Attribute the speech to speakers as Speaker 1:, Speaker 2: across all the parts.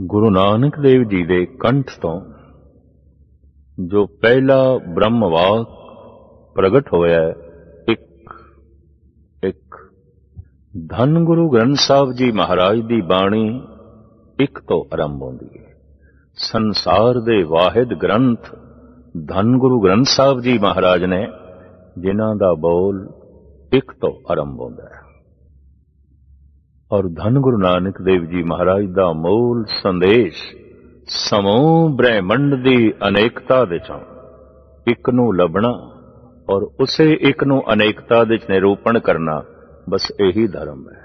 Speaker 1: ਗੁਰੂ ਨਾਨਕ ਦੇਵ ਜੀ ਦੇ ਕੰਠ ਤੋਂ ਜੋ ਪਹਿਲਾ ਬ੍ਰਹਮ ਵਾਕ ਪ੍ਰਗਟ ਹੋਇਆ ਇੱਕ ਇੱਕ, ਧੰਨ ਗੁਰੂ ਗ੍ਰੰਥ ਸਾਹਿਬ ਜੀ ਮਹਾਰਾਜ ਦੀ ਬਾਣੀ ਇੱਕ ਤੋਂ ਆਰੰਭ ਹੁੰਦੀ ਹੈ। ਸੰਸਾਰ ਦੇ ਵਾਹਿਦ ਗ੍ਰੰਥ ਧੰਨ ਗੁਰੂ ਗ੍ਰੰਥ ਸਾਹਿਬ ਜੀ ਮਹਾਰਾਜ ਨੇ, ਜਿਨ੍ਹਾਂ ਦਾ ਬੋਲ ਇੱਕ ਤੋਂ ਆਰੰਭ ਹੁੰਦਾ ਹੈ। ਔਰ ਧੰਨ ਗੁਰੂ ਨਾਨਕ ਦੇਵ ਜੀ ਮਹਾਰਾਜ ਦਾ ਮੂਲ ਸੰਦੇਸ਼, ਸਮੂਹ ਬ੍ਰਹਿਮੰਡ ਦੀ ਅਨੇਕਤਾ ਵਿੱਚੋਂ ਇੱਕ ਨੂੰ ਲੱਭਣਾ ਔਰ ਉਸੇ ਇੱਕ ਨੂੰ ਅਨੇਕਤਾ ਵਿੱਚ ਨਿਰੂਪਣ ਕਰਨਾ, ਬਸ ਇਹੀ ਧਰਮ ਹੈ,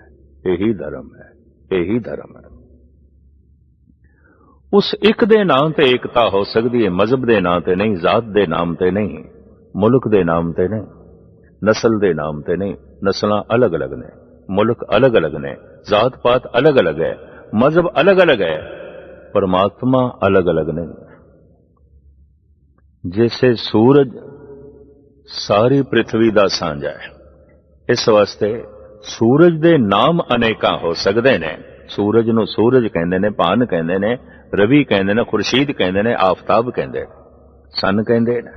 Speaker 1: ਇਹੀ ਧਰਮ ਹੈ, ਇਹੀ ਧਰਮ ਹੈ। ਉਸ ਇੱਕ ਦੇ ਨਾਮ ਤੇ ਏਕਤਾ ਹੋ ਸਕਦੀ ਹੈ, ਮਜ਼ਹਬ ਦੇ ਨਾਮ ਤੇ ਨਹੀਂ, ਜ਼ਾਤ ਦੇ ਨਾਮ ਤੇ ਨਹੀਂ, ਮੁਲਕ ਦੇ ਨਾਮ ਤੇ ਨਹੀਂ, ਨਸਲ ਦੇ ਨਾਮ ਤੇ ਨਹੀਂ, ਨਸਲਾਂ ਅਲੱਗ-ਅਲੱਗ ਨੇ। ਮੁਲਕ ਅਲੱਗ-ਅਲੱਗ ਨੇ ਜ਼ਾਤ ਪਾਤ ਅਲੱਗ-ਅਲੱਗ ਹੈ ਮਜ਼ਹਬ ਅਲੱਗ-ਅਲੱਗ ਹੈ ਪਰਮਾਤਮਾ ਅਲੱਗ-ਅਲੱਗ ਨਹੀਂ ਜਿਵੇਂ ਸੂਰਜ ਸਾਰੀ ਪ੍ਰithvi ਦਾ ਸਾਂਝਾ ਹੈ ਇਸ ਵਾਸਤੇ ਸੂਰਜ ਦੇ ਨਾਮ ਅਨੇਕਾਂ ਹੋ ਸਕਦੇ ਨੇ ਸੂਰਜ ਨੂੰ ਸੂਰਜ ਕਹਿੰਦੇ ਨੇ ਪਾਨ ਕਹਿੰਦੇ ਨੇ ਰਵੀ ਕਹਿੰਦੇ ਨੇ ਖੁਰਸ਼ੀਦ ਕਹਿੰਦੇ ਨੇ ਆਫਤਾਬ ਕਹਿੰਦੇ ਨੇ ਸਨ ਕਹਿੰਦੇ ਨੇ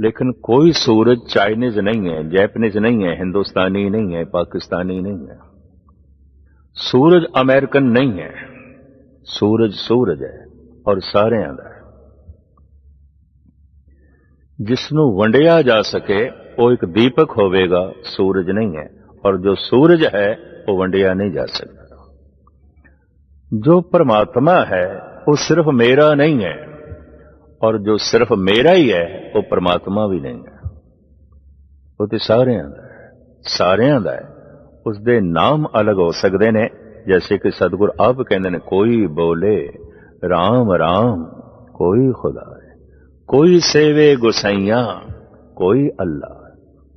Speaker 1: लेकिन कोई सूरज चाइनीज़ नहीं है, जैपनीज नहीं है, हिंदुस्तानी नहीं है, पाकिस्तानी नहीं है। सूरज अमेरिकन नहीं है। सूरज सूरज है और सारे आंदा है। वंडिया जा सके, वो एक दीपक होवेगा, सूरज नहीं है। और जो सूरज है, वो वंडिया नहीं जा सकता। जो परमात्मा है, वो सिर्फ़ मेरा नहीं है। ਔਰ ਜੋ ਸਿਰਫ ਮੇਰਾ ਹੀ ਹੈ, ਉਹ ਪ੍ਰਮਾਤਮਾ ਵੀ ਨਹੀਂ ਹੈ। ਉਹ ਤੇ ਸਾਰਿਆਂ ਦਾ ਸਾਰਿਆਂ ਦਾ ਹੈ। ਉਸ ਦੇ ਨਾਮ ਅਲੱਗ ਹੋ ਸਕਦੇ ਨੇ। ਜੈਸੇ ਕਿ ਸਤਿਗੁਰ ਆਪ ਕਹਿੰਦੇ ਨੇ, ਕੋਈ ਬੋਲੇ RAM RAM ਕੋਈ ਖੁਦਾ ਹੈ। ਕੋਈ ਸੇਵੇ ਗੁਸਾਈਆਂ, ਕੋਈ ਅੱਲਾ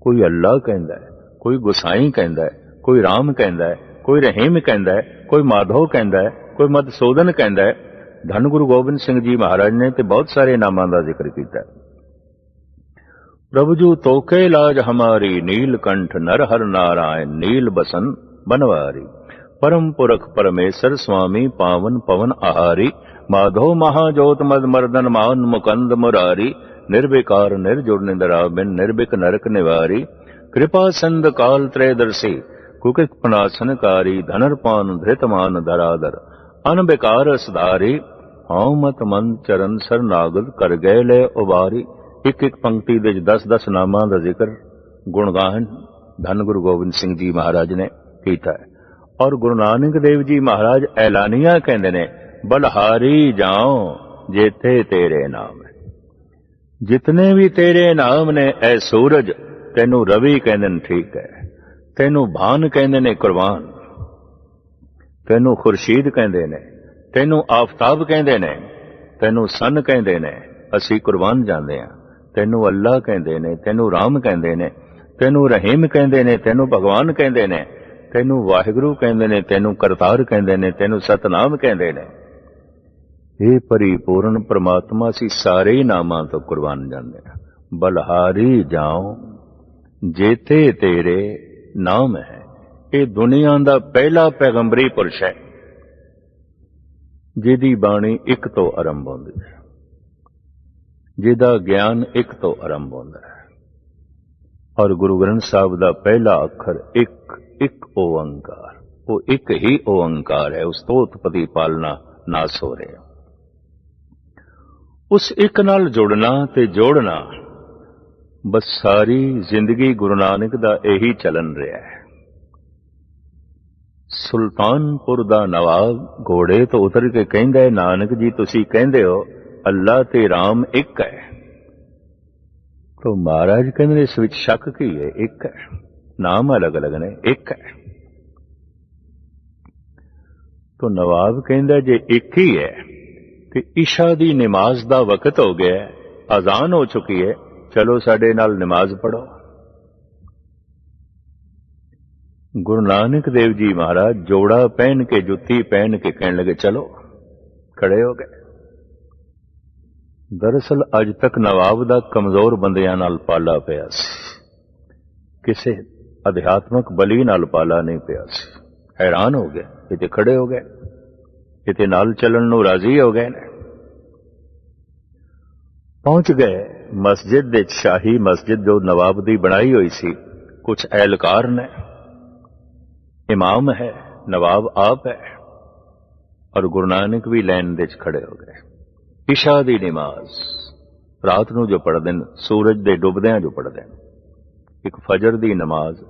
Speaker 1: ਕੋਈ ਅੱਲਾ ਕਹਿੰਦਾ ਹੈ, ਕੋਈ ਗੁਸਾਈ ਕਹਿੰਦਾ ਹੈ, ਕੋਈ RAM ਕਹਿੰਦਾ ਹੈ, ਕੋਈ ਰਹੀਮ ਕਹਿੰਦਾ ਹੈ, ਕੋਈ ਮਾਧੋ ਕਹਿੰਦਾ ਹੈ, ਕੋਈ ਮਦਸੂਦਨ ਕਹਿੰਦਾ ਹੈ ਧੰਨ ਗੁਰੂ ਗੋਬਿੰਦ ਸਿੰਘ ਜੀ ਮਹਾਰਾਜ ਨੇ ਤੇ ਬਹੁਤ ਸਾਰੇ ਨਾਮਾਂ ਦਾ ਜ਼ਿਕਰ ਕੀਤਾ। ਪ੍ਰਭੂ ਜੂ, ਤੋਕੇ ਲਾਜ ਹਮਾਰੀ ਨੀਲ ਕੰਠ, ਨਰ ਹਰ ਨਾਰਾਇਣ, ਨੀਲ ਬਸਨ ਬਨਵਾਰੀ। ਪਰਮ ਪੁਰਖ ਪਰਮੇਸ਼ਰ ਸੁਆਮੀ ਪਾਵਨ ਪਵਨ ਆਹਾਰੀ। ਮਾਧੋ ਮਹਾ ਜੋਤ ਮਦ ਮਰਦਨ ਮਾਨ ਮੁਕੰਦ ਮੁਰਾਰੀ। ਨਿਰਵਿਕਾਰ ਨਿਰਜੁਰ ਨਿੰਦਰਾ ਬਿਨ ਨਿਰਭਿਕ ਨਰਕ ਨਿਵਾਰੀ। ਕਿਰਪਾ ਸੰਦ ਕਾਲ ਤ੍ਰੇਦਰਸੀ ਕੁਕਿਕ ਪਨਾਸਨਕਾਰੀ ਧਨਰਪਾਨ ਧ੍ਰਿਤਮਾਨ ਦਰਾਦਰ ਅਨਬਿਕਾਰ ਸੁਧਾਰੀ। ਹਉ ਮਤ ਮਨ ਚਰਨ ਸਰਨਾਗਤ ਕਰ ਗਏ ਲੈ ਉਬਾਰੀ। ਇੱਕ ਇੱਕ ਪੰਕਤੀ ਵਿੱਚ 10-10 ਨਾਮਾਂ ਦਾ ਜ਼ਿਕਰ ਗੁਣਗਾਨ ਧੰਨ ਗੁਰੂ ਗੋਬਿੰਦ ਸਿੰਘ ਜੀ ਮਹਾਰਾਜ ਨੇ ਕੀਤਾ ਹੈ। ਔਰ ਗੁਰੂ ਨਾਨਕ ਦੇਵ ਜੀ ਮਹਾਰਾਜ ਐਲਾਨੀਆਂ ਕਹਿੰਦੇ ਨੇ, ਬਲਹਾਰੀ ਜਾਓ ਜੇਤੇ ਤੇਰੇ ਨਾਮ ਹੈ। ਜਿਤਨੇ ਵੀ ਤੇਰੇ ਨਾਮ ਨੇ ਐ ਸੂਰਜ, ਤੈਨੂੰ ਰਵੀ ਕਹਿੰਦੇ ਨੇ ਠੀਕ ਹੈ। ਤੈਨੂੰ ਭਾਨ ਕਹਿੰਦੇ ਨੇ ਕੁਰਬਾਨ। ਤੈਨੂੰ ਖੁਰਸ਼ੀਦ ਕਹਿੰਦੇ ਨੇ ਤੈਨੂੰ ਆਫਤਾਬ ਕਹਿੰਦੇ ਨੇ, ਤੈਨੂੰ ਸਨ ਕਹਿੰਦੇ ਨੇ, ਅਸੀਂ ਕੁਰਬਾਨ ਜਾਂਦੇ ਆ ਤੈਨੂੰ ਅੱਲਾ ਕਹਿੰਦੇ ਨੇ, ਤੈਨੂੰ ਰਾਮ ਕਹਿੰਦੇ ਨੇ, ਤੈਨੂੰ ਰਹੀਮ ਕਹਿੰਦੇ ਨੇ, ਤੈਨੂੰ ਭਗਵਾਨ ਕਹਿੰਦੇ ਨੇ, ਤੈਨੂੰ ਵਾਹਿਗੁਰੂ ਕਹਿੰਦੇ ਨੇ, ਤੈਨੂੰ ਕਰਤਾਰ ਕਹਿੰਦੇ ਨੇ, ਤੈਨੂੰ ਸਤਨਾਮ ਕਹਿੰਦੇ ਨੇ। ਇਹ ਪਰਿਪੂਰਨ ਪ੍ਰਮਾਤਮਾ ਸੀ ਸਾਰੇ ਹੀ ਨਾਮਾਂ ਤੋਂ ਕੁਰਬਾਨ ਜਾਂਦੇ ਆ ਬਲਹਾਰੀ ਜਾਓ ਜੇਤੇ ਤੇਰੇ ਨਾਮ ਹੈ। ਇਹ ਦੁਨੀਆ ਦਾ ਪਹਿਲਾ ਪੈਗੰਬਰੀ ਪੁਰਸ਼ ਹੈ। ਜਿਹਦੀ ਬਾਣੀ ਇੱਕ ਤੋਂ ਆਰੰਭ ਹੁੰਦੀ ਹੈ। ਜਿਹਦਾ ਗਿਆਨ ਇੱਕ ਤੋਂ ਆਰੰਭ ਹੁੰਦਾ ਹੈ। ਔਰ ਗੁਰੂ ਗ੍ਰੰਥ ਸਾਹਿਬ ਦਾ ਪਹਿਲਾ ਅੱਖਰ ਇੱਕ ਇੱਕ ਓੰਕਾਰ। ਉਹ ਇੱਕ ਹੀ ਓੰਕਾਰ ਹੈ, ਉਸ ਤੋਂ ਉਤਪਤੀ ਪਾਲਣਾ ਨਾਸ ਹੋ ਰਿਹਾ। ਉਸ ਇੱਕ ਨਾਲ ਜੁੜਨਾ ਤੇ ਜੋੜਨਾ, ਬਸ ਸਾਰੀ ਜ਼ਿੰਦਗੀ ਗੁਰੂ ਨਾਨਕ ਦਾ ਇਹੀ ਚੱਲਣ ਰਿਹਾ ਹੈ। ਸੁਲਤਾਨਪੁਰ ਦਾ ਨਵਾਬ ਘੋੜੇ ਤੋਂ ਉਤਰ ਕੇ ਕਹਿੰਦਾ ਹੈ ਨਾਨਕ ਜੀ ਤੁਸੀਂ ਕਹਿੰਦੇ ਹੋ ਅੱਲਾ ਤੇ ਰਾਮ ਇੱਕ ਹੈ ਤਾਂ ਮਹਾਰਾਜ ਕਹਿੰਦੇ ਨੇ ਇਸ ਵਿੱਚ ਸ਼ੱਕ ਕੀ ਹੈ ਇੱਕ ਹੈ ਨਾਮ ਅਲੱਗ-ਅਲੱਗ ਨੇ ਇੱਕ ਹੈ ਤਾਂ ਨਵਾਬ ਕਹਿੰਦਾ ਜੇ ਇੱਕ ਹੀ ਹੈ ਤੇ ਇਸ਼ਾ ਦੀ ਨਮਾਜ਼ ਦਾ ਵਕਤ ਹੋ ਗਿਆ ਹੈ ਅਜ਼ਾਨ ਹੋ ਚੁੱਕੀ ਹੈ ਚਲੋ ਸਾਡੇ ਨਾਲ ਨਮਾਜ਼ ਪੜੋ ਗੁਰੂ ਨਾਨਕ ਦੇਵ ਜੀ ਮਹਾਰਾਜ ਜੋੜਾ ਪਹਿਨ ਕੇ, ਜੁੱਤੀ ਪਹਿਨ ਕੇ ਕਹਿਣ ਲੱਗੇ, ਚਲੋ, ਖੜੇ ਹੋ ਗਏ। ਦਰਅਸਲ ਅੱਜ ਤੱਕ ਨਵਾਬ ਦਾ ਕਮਜ਼ੋਰ ਬੰਦਿਆਂ ਨਾਲ ਪਾਲਾ ਪਿਆ ਸੀ। ਕਿਸੇ ਅਧਿਆਤਮਕ ਬਲੀ ਨਾਲ ਪਾਲਾ ਨਹੀਂ ਪਿਆ ਸੀ। ਹੈਰਾਨ ਹੋ ਗਏ, ਕਿਤੇ ਖੜੇ ਹੋ ਗਏ, ਕਿਤੇ ਨਾਲ ਚੱਲਣ ਨੂੰ ਰਾਜ਼ੀ ਹੋ ਗਏ ਨੇ। ਪਹੁੰਚ ਗਏ ਮਸਜਿਦ ਦੇ ਸ਼ਾਹੀ ਮਸਜਿਦ, ਜੋ ਨਵਾਬ ਦੀ ਬਣਾਈ ਹੋਈ ਸੀ। ਕੁਝ ਐਲਕਾਰ ਨੇ ਇਮਾਮ ਹੈ, ਨਵਾਬ ਆਪ ਹੈ। ਔਰ ਗੁਰੂ ਨਾਨਕ ਵੀ ਲਾਈਨ ਦੇ ਵਿੱਚ ਖੜੇ ਹੋ ਗਏ। ਇਸ਼ਾ ਦੀ ਨਮਾਜ਼, ਰਾਤ ਨੂੰ ਜੋ ਪੜ੍ਹਦੇ ਨੇ, ਸੂਰਜ ਦੇ ਡੁੱਬਦਿਆਂ ਜੋ ਪੜ੍ਹਦੇ ਨੇ। ਇੱਕ ਫਜਰ ਦੀ ਨਮਾਜ਼,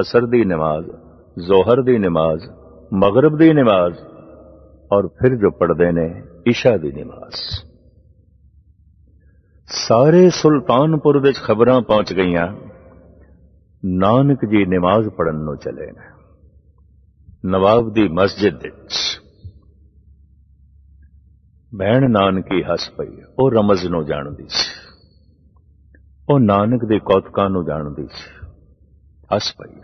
Speaker 1: ਅਸਰ ਦੀ ਨਮਾਜ਼, ਜ਼ੋਹਰ ਦੀ ਨਮਾਜ਼, ਮਗਰਬ ਦੀ ਨਮਾਜ਼, ਔਰ ਫਿਰ ਜੋ ਪੜ੍ਹਦੇ ਨੇ, ਇਸ਼ਾ ਦੀ ਨਮਾਜ਼। ਸਾਰੇ ਸੁਲਤਾਨਪੁਰ ਵਿੱਚ ਖਬਰਾਂ ਪਹੁੰਚ ਗਈਆਂ, ਨਾਨਕ ਜੀ ਨਮਾਜ਼ ਪੜਨ ਨੂੰ ਚਲੇ ਨੇ। ਨਵਾਬ ਦੀ ਮਸਜਿਦ ਵਿੱਚ। ਬਹਿਣ ਨਾਨਕੀ ਹੱਸ ਪਈ। ਉਹ ਰਮਜ਼ ਨੂੰ ਜਾਣਦੀ ਸੀ। ਉਹ ਨਾਨਕ ਦੇ ਕੌਤਕਾਂ ਨੂੰ ਜਾਣਦੀ ਸੀ। ਹੱਸ ਪਈ।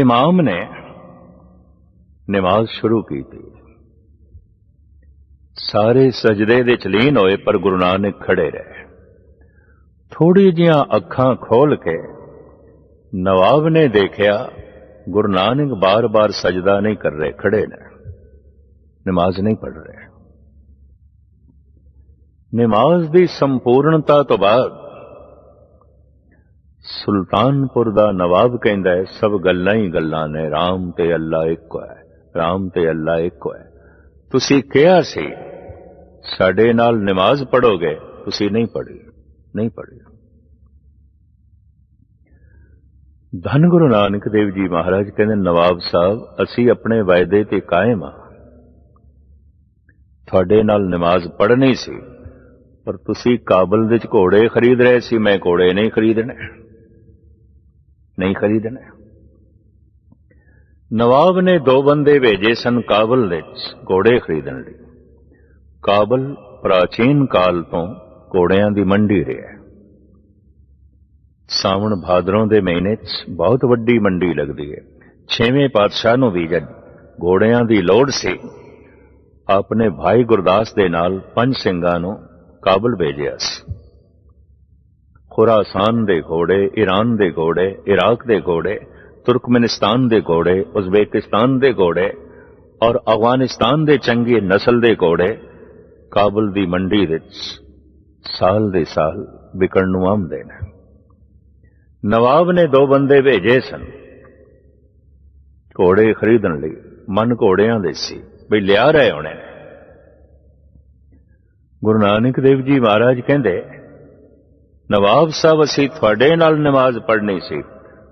Speaker 1: ਇਮਾਮ ਨੇ ਨਮਾਜ਼ ਸ਼ੁਰੂ ਕੀਤੀ। ਸਾਰੇ ਸਜਦੇ ਦੇ ਚਲੀਨ ਹੋਏ ਪਰ ਗੁਰੂ ਨਾਨਕ ਖੜੇ ਰਹੇ। ਥੋੜੀ ਜੀਆਂ ਅੱਖਾਂ ਖੋਲ ਕੇ ਨਵਾਬ ਨੇ ਦੇਖਿਆ ਗੁਰੂ ਨਾਨਕ ਬਾਰ-ਬਾਰ ਸਜਦਾ ਨਹੀਂ ਕਰ ਰਹੇ, ਖੜੇ ਨੇ। ਨਮਾਜ਼ ਨਹੀਂ ਪੜ ਰਹੇ। ਨਮਾਜ਼ ਦੀ ਸੰਪੂਰਨਤਾ ਤੋਂ ਬਾਅਦ ਸੁਲਤਾਨਪੁਰ ਦਾ ਨਵਾਬ ਕਹਿੰਦਾ ਹੈ, ਸਭ ਗੱਲਾਂ ਹੀ ਗੱਲਾਂ ਨੇ RAM ਤੇ ਅੱਲਾ ਇੱਕੋ ਹੈ RAM ਤੇ ਅੱਲਾ ਇੱਕੋ ਹੈ। ਤੁਸੀਂ ਕਿਹਾ ਸੀ, ਸਾਡੇ ਨਾਲ ਨਮਾਜ਼ ਪੜੋਗੇ ਤੁਸੀਂ ਨਹੀਂ ਪੜ੍ਹੀ ਨਹੀਂ ਪੜ੍ਹੀ। ਧੰਨ ਗੁਰੂ ਨਾਨਕ ਦੇਵ ਜੀ ਮਹਾਰਾਜ ਕਹਿੰਦੇ, ਨਵਾਬ ਸਾਹਿਬ, ਅਸੀਂ ਆਪਣੇ ਵਾਅਦੇ ਤੇ ਕਾਇਮ ਆ। ਤੁਹਾਡੇ ਨਾਲ ਨਮਾਜ਼ ਪੜ੍ਹਨੀ ਸੀ, ਪਰ ਤੁਸੀਂ ਕਾਬਲ ਵਿੱਚ ਘੋੜੇ ਖਰੀਦ ਰਹੇ ਸੀ, ਮੈਂ ਘੋੜੇ ਨਹੀਂ ਖਰੀਦਣੇ। ਨਹੀਂ ਖਰੀਦਣੇ। ਨਵਾਬ ਨੇ ਦੋ ਬੰਦੇ ਭੇਜੇ ਸਨ ਕਾਬਲ ਵਿੱਚ, ਘੋੜੇ ਖਰੀਦਣ ਲਈ। ਕਾਬਲ ਪ੍ਰਾਚੀਨ ਕਾਲ ਤੋਂ ਘੋੜਿਆਂ ਦੀ ਮੰਡੀ ਰਿਹਾ ਸਾਵਣ ਭਾਦਰੋਂ ਦੇ ਮਹੀਨੇ 'ਚ ਬਹੁਤ ਵੱਡੀ ਮੰਡੀ ਲੱਗਦੀ ਹੈ। ਛੇਵੇਂ ਪਾਤਸ਼ਾਹ ਨੂੰ ਵੀ ਜਦ ਘੋੜਿਆਂ ਦੀ ਲੋੜ ਸੀ, ਆਪਣੇ ਭਾਈ ਗੁਰਦਾਸ ਦੇ ਨਾਲ ਪੰਜ ਸਿੰਘਾਂ ਨੂੰ ਕਾਬਲ ਭੇਜਿਆ ਸੀ। ਖੁਰਾਸਾਨ ਦੇ ਘੋੜੇ ਈਰਾਨ ਦੇ ਘੋੜੇ, ਇਰਾਕ ਦੇ ਘੋੜੇ, ਤੁਰਕਮਨਿਸਤਾਨ ਦੇ ਘੋੜੇ, ਉਜ਼ਬੇਕਿਸਤਾਨ ਦੇ ਘੋੜੇ ਔਰ ਅਫਗਾਨਿਸਤਾਨ ਦੇ ਚੰਗੀ ਨਸਲ ਦੇ ਘੋੜੇ ਕਾਬਲ ਦੀ ਮੰਡੀ ਵਿੱਚ ਸਾਲ ਦੇ ਸਾਲ ਵਿਕਣ ਨੂੰ ਆਉਂਦੇ ਨੇ ਨਵਾਬ ਨੇ ਦੋ ਬੰਦੇ ਭੇਜੇ ਸਨ। ਘੋੜੇ ਖਰੀਦਣ ਲਈ, ਮਨ ਘੋੜਿਆਂ ਦੇ ਸੀ, ਵੀ ਲਿਆ ਰਹੇ ਉਹਨੇ ਗੁਰੂ ਨਾਨਕ ਦੇਵ ਜੀ ਮਹਾਰਾਜ ਕਹਿੰਦੇ, ਨਵਾਬ ਸਾਹਿਬ, ਅਸੀਂ ਤੁਹਾਡੇ ਨਾਲ ਨਮਾਜ਼ ਪੜ੍ਹਨੀ ਸੀ।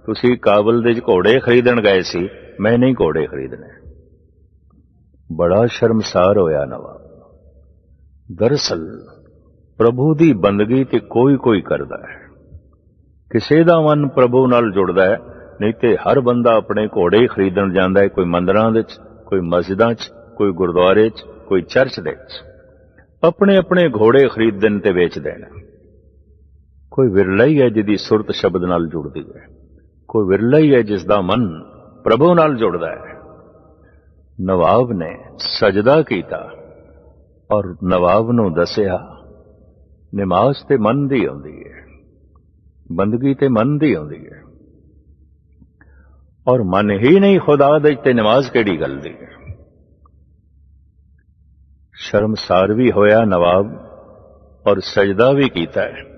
Speaker 1: ਤੁਸੀਂ ਕਾਬਲ ਦੇ ਘੋੜੇ ਖਰੀਦਣ ਗਏ ਸੀ, ਮੈਂ ਨਹੀਂ ਘੋੜੇ ਖਰੀਦਣੇ। ਬੜਾ ਸ਼ਰਮਸਾਰ ਹੋਇਆ ਨਵਾਬ। ਦਰਅਸਲ, ਪ੍ਰਭੂ ਦੀ ਬੰਦਗੀ ਤੇ ਕੋਈ ਕੋਈ ਕਰਦਾ ਹੈ। ਕਿਸੇ ਦਾ ਮਨ ਪ੍ਰਭੂ ਨਾਲ ਜੁੜਦਾ ਹੈ, ਨਹੀਂ ਤੇ ਹਰ ਬੰਦਾ ਆਪਣੇ ਘੋੜੇ ਖਰੀਦਣ ਜਾਂਦਾ ਹੈ, ਕੋਈ ਮੰਦਰਾਂ ਵਿੱਚ, ਕੋਈ ਮਸਜਿਦਾਂ 'ਚ ਕੋਈ ਗੁਰਦੁਆਰੇ 'ਚ ਕੋਈ ਚਰਚ ਦੇ ਵਿੱਚ। ਆਪਣੇ ਆਪਣੇ ਘੋੜੇ ਖਰੀਦਣ ਤੇ ਵੇਚਦੇ ਨੇ ਕੋਈ ਵਿਰਲਾ ਹੀ ਹੈ ਜਿਹਦੀ ਸੁਰਤ ਸ਼ਬਦ ਨਾਲ ਜੁੜਦੀ ਹੈ। ਕੋਈ ਵਿਰਲਾ ਹੀ ਹੈ ਜਿਸ ਦਾ ਮਨ ਪ੍ਰਭੂ ਨਾਲ ਜੁੜਦਾ ਹੈ। ਨਵਾਬ ਨੇ ਸਜਦਾ ਕੀਤਾ ਔਰ ਨਵਾਬ ਨੂੰ ਦੱਸਿਆ, ਨਮਾਜ਼ ਤੇ ਮਨ ਦੀ ਆਉਂਦੀ ਹੈ। ਬੰਦਗੀ ਤੇ ਮਨ ਦੀ ਆਉਂਦੀ ਹੈ। ਔਰ ਮਨ ਹੀ ਨਹੀਂ ਖੁਦਾ ਦੇ ਤੇ ਨਮਾਜ਼ ਕਿਹੜੀ ਗੱਲ ਦੀ ਹੈ? ਸ਼ਰਮਸਾਰ ਵੀ ਹੋਇਆ ਨਵਾਬ ਔਰ ਸਜਦਾ ਵੀ ਕੀਤਾ ਹੈ।